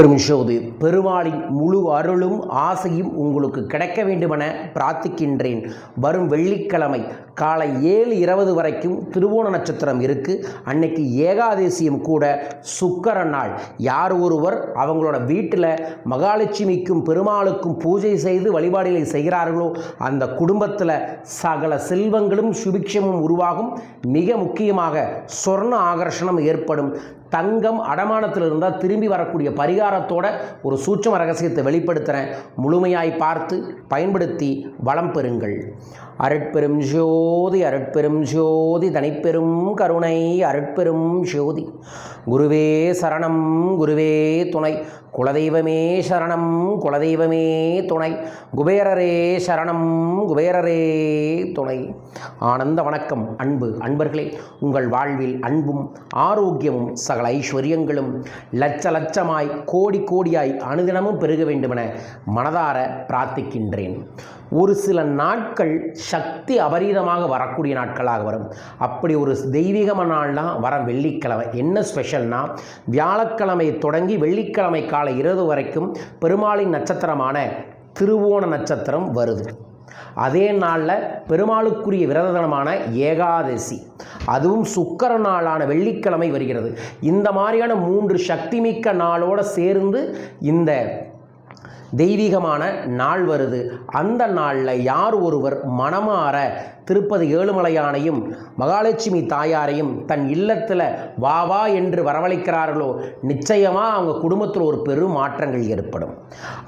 அருட்பெரும் பெருமாளின் முழு அருளும் ஆசையும் உங்களுக்கு கிடைக்க வேண்டுமென பிரார்த்திக்கின்றேன். வரும் வெள்ளிக்கிழமை காலை ஏழு இருபது வரைக்கும் திருவோண நட்சத்திரம் இருக்கு. அன்னைக்கு ஏகாதேசியம் கூட சுக்கர நாள். யார் ஒருவர் அவங்களோட வீட்டில் மகாலட்சுமிக்கும் பெருமாளுக்கும் பூஜை செய்து வழிபாடுகளை செய்கிறார்களோ அந்த குடும்பத்தில் சகல செல்வங்களும் சுபிக்ஷமும் உருவாகும். மிக முக்கியமாக சொர்ண ஆகர்ஷணம் ஏற்படும். தங்கம் அடமானத்தில் இருந்தால் திரும்பி வரக்கூடிய பரிகாரத்தோட ஒரு சூட்சம ரகசியத்தை வெளிப்படுத்துகிறேன் முழுமையாய் பார்த்து பயன்படுத்தி வளம் பெறுங்கள். அருட்பெரும் ஜோ ஜோதி அருட்பெரும் ஜோதி தனிப்பெரும் கருணை அருட்பெரும் ஜோதி. குருவே சரணம் குருவே துணை. குலதெய்வமே சரணம் குலதெய்வமே துணை. குபேரரே சரணம் குபேரரே துணை. ஆனந்த வணக்கம் அன்பு அன்பர்களே. உங்கள் வாழ்வில் அன்பும் ஆரோக்கியமும் சகல ஐஸ்வர்யங்களும் லட்ச லட்சமாய் கோடி கோடியாய் அனுதினமும் பெருக வேண்டுமென மனதார பிரார்த்திக்கின்றேன். ஒரு சில நாட்கள் சக்தி அபரீதமாக வரக்கூடிய நாட்களாக வரும். அப்படி ஒரு தெய்வீகமான நாள்னால் வர வெள்ளிக்கிழமை. என்ன ஸ்பெஷல்னால் வியாழக்கிழமை தொடங்கி வெள்ளிக்கிழமை காலை இரவு வரைக்கும் பெருமாளின் நட்சத்திரமான திருவோண நட்சத்திரம் வருது. அதே நாளில் பெருமாளுக்குரிய விரத தினமான ஏகாதசி அதுவும் சுக்கர நாளான வெள்ளிக்கிழமை வருகிறது. இந்த மாதிரியான மூன்று சக்திமிக்க நாளோடு சேர்ந்து இந்த தெய்வீகமான நாள் வருது. அந்த நாளில் யார் ஒருவர் மனமாற திருப்பதி ஏழுமலையானையும் மகாலட்சுமி தாயாரையும் தன் இல்லத்தில் வா வா என்று வரவழைக்கிறார்களோ நிச்சயமாக அவங்க குடும்பத்தில் ஒரு பெரும் மாற்றங்கள் ஏற்படும்.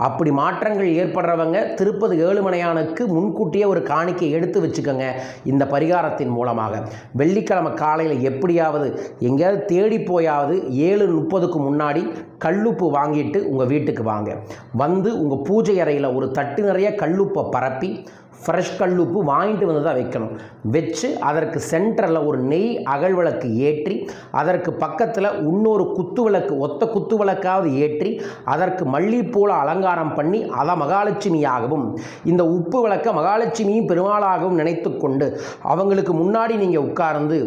அப்படி மாற்றங்கள் ஏற்படுறவங்க திருப்பதி ஏழுமலையானுக்கு முன்கூட்டியே ஒரு காணிக்கை எடுத்து வச்சுக்கோங்க இந்த பரிகாரத்தின் மூலமாக. வெள்ளிக்கிழமை காலையில் எப்படியாவது எங்கேயாவது தேடி போயாவது ஏழு முப்பதுக்கு முன்னாடி கல்லுப்பு வாங்கிட்டு உங்கள் வீட்டுக்கு வாங்க. வந்து உங்கள் பூஜை அறையில் ஒரு தட்டு நிறைய கல்லுப்பை பரப்பி ஃப்ரெஷ் கல்லுப்பு வாங்கிட்டு வந்து தான் வைக்கணும். வச்சு அதற்கு சென்டரில் ஒரு நெய் அகல் விளக்கு ஏற்றி அதற்கு பக்கத்தில் இன்னொரு குத்து விளக்கு ஒத்த குத்து விளக்காவது ஏற்றி அதற்கு மல்லிப்பூல அலங்காரம் பண்ணி அதை மகாலட்சுமியாகவும் இந்த உப்பு விளக்க மகாலட்சுமியும் பெருமாளாகவும் நினைத்து கொண்டு அவங்களுக்கு முன்னாடி நீங்கள் உட்கார்ந்து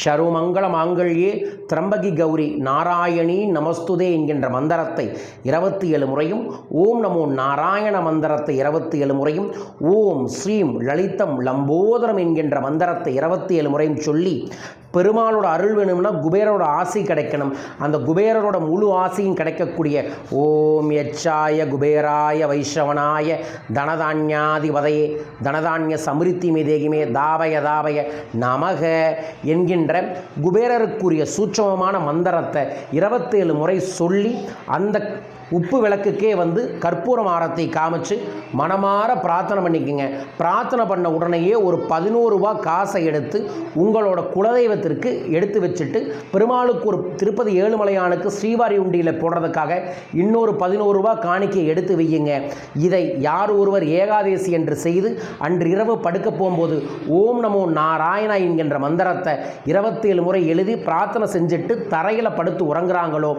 ஷருமங்கள மாங்கல்யே திரம்பகி கௌரி நாராயணி நமஸ்துதே என்கின்ற மந்திரத்தை இருபத்தி ஏழு முறையும் ஓம் நமோ நாராயண மந்திரத்தை இருபத்தி ஏழு முறையும் ஓம் ஸ்ரீம் லலிதம் லம்போதரம் என்கின்ற மந்திரத்தை இருபத்தி ஏழு முறையும் சொல்லி பெருமாளோட அருள் வேணும்னா குபேரரோட ஆசை கிடைக்கணும். அந்த குபேரரோட முழு ஆசையும் கிடைக்கக்கூடிய ஓம் எச்சாய குபேராய வைஷ்ணவனாய தனதான்யாதிபதையே தனதான்ய சமிருத்தி மேதேகிமே தாபய தாபய நமக என்கின்ற குபேரருக்குரிய சூட்சமமான மந்திரத்தை இருபத்தேழு முறை சொல்லி அந்த உப்பு விளக்குக்கே வந்து கற்பூரம் ஆரத்தை காமிச்சு மனமாற பிரார்த்தனை பண்ணிக்கோங்க. பிரார்த்தனை பண்ண உடனேயே ஒரு பதினோரு ரூபா காசை எடுத்து உங்களோட ஆலயத்திற்கு எடுத்து வச்சுட்டு பெருமாளுக்கு ஒரு திருப்பதி ஏழுமலையானுக்கு ஸ்ரீவாரி உண்டியில் போடுறதுக்காக இன்னொரு பதினோரு ரூபா காணிக்கை எடுத்து வையுங்க. இதை யார் ஒருவர் ஏகாதேசி என்று செய்து அன்று இரவு படுக்க போகும்போது ஓம் நமோ நாராயணா என்கின்ற மந்திரத்தை இருபத்தேழு முறை எழுதி பிரார்த்தனை செஞ்சுட்டு தரையில் படுத்து உறங்குறாங்களோ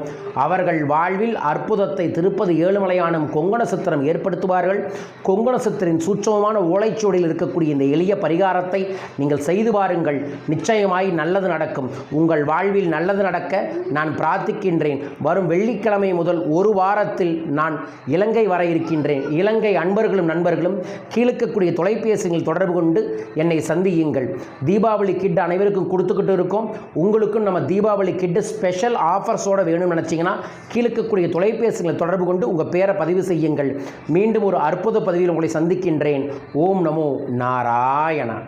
அவர்கள் வாழ்வில் அற்புதத்தை திருப்பதி ஏழுமலையானும் கொங்கண சித்திரம் ஏற்படுத்துவார்கள். கொங்கண சித்திரின் சூட்சமமான ஓலைச்சுவடியில் இருக்கக்கூடிய இந்த எளிய பரிகாரத்தை நீங்கள் செய்து பாருங்கள். நிச்சயமாய் நல்ல நல்லது நடக்கும். உங்கள் வாழ்வில் நல்லது நடக்க நான் பிரார்த்திக்கின்றேன். வரும் வெள்ளிக்கிழமை முதல் ஒரு வாரத்தில் நான் இலங்கை வர இருக்கின்றேன். இலங்கை அன்பர்களும் நண்பர்களும் கீழக்கக்கூடிய தொலைபேசியில் தொடர்பு கொண்டு என்னை சந்தியுங்கள். தீபாவளி கிட் அனைவருக்கும் கொடுத்துக்கிட்டு இருக்கோம். உங்களுக்கும் நம்ம தீபாவளி கிட்டு ஸ்பெஷல் ஆஃபர்ஸோடு வேணும்னு நினச்சிங்கன்னா கீழக்கக்கூடிய தொலைபேசிகளை தொடர்பு கொண்டு உங்கள் பேரை பதிவு செய்யுங்கள். மீண்டும் ஒரு அற்புத பதிவில் உங்களை சந்திக்கின்றேன். ஓம் நமோ நாராயணா.